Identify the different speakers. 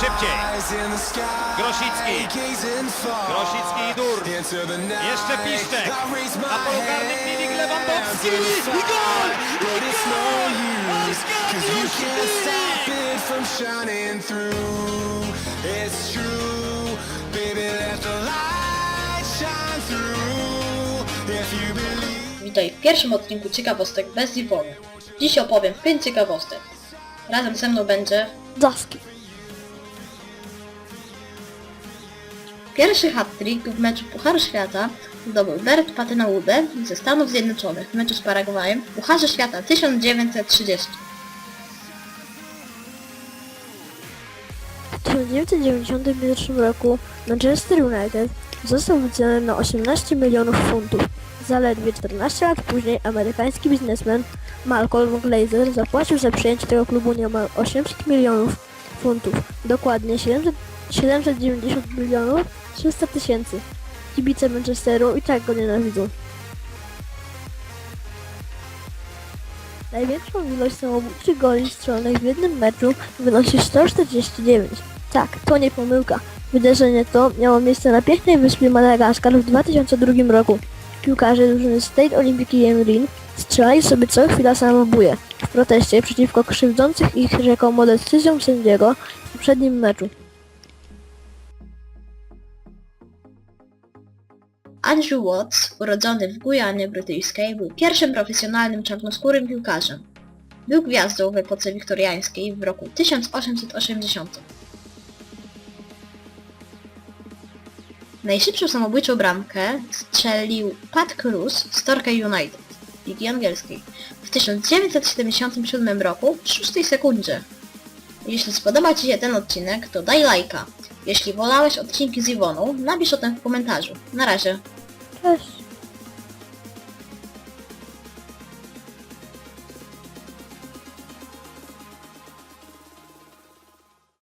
Speaker 1: szybciej. Grosicki. Grosicki i Dur. Jeszcze Piszczek. Na polu karnym Milik Lewandowski. I gol!
Speaker 2: You believe.
Speaker 3: Witaj w pierwszym odcinku ciekawostek bez Iwony. Dziś opowiem 5 ciekawostek. Razem ze mną będzie
Speaker 4: Daski.
Speaker 3: Pierwszy hat-trick w meczu Pucharu Świata zdobył Bert Patenaude ze Stanów Zjednoczonych w meczu z Paragwajem w Pucharze Świata 1930.
Speaker 4: W 1991 roku Manchester United został wyceniony na 18 milionów funtów. Zaledwie 14 lat później amerykański biznesmen Malcolm Glazer zapłacił za przyjęcie tego klubu niemal 800 milionów funtów. Dokładnie 700, 790 milionów 300 tysięcy. Kibice Manchesteru i tak go nienawidzą. Największą ilość samobójczych goli strzelonych w jednym meczu wynosi 149. Tak, to nie pomyłka. Wydarzenie to miało miejsce na pięknej wyspie Madagaskar w 2002 roku. Piłkarze drużyny State Olympic Rim strzelali sobie co chwila samobóje w proteście przeciwko krzywdzących ich rzekomo decyzjom sędziego w poprzednim meczu.
Speaker 3: Andrew Watts, urodzony w Gujanie Brytyjskiej, był pierwszym profesjonalnym czarnoskórym piłkarzem. Był gwiazdą w epoce wiktoriańskiej w roku 1880. Najszybszą samobójczą bramkę strzelił Pat Cruz z Torquay United, ligi angielskiej, w 1977 roku w 6 sekundzie. Jeśli spodoba Ci się ten odcinek, to daj lajka. Jeśli wolałeś odcinki z Iwoną, napisz o tym w komentarzu. Na razie.
Speaker 4: よし。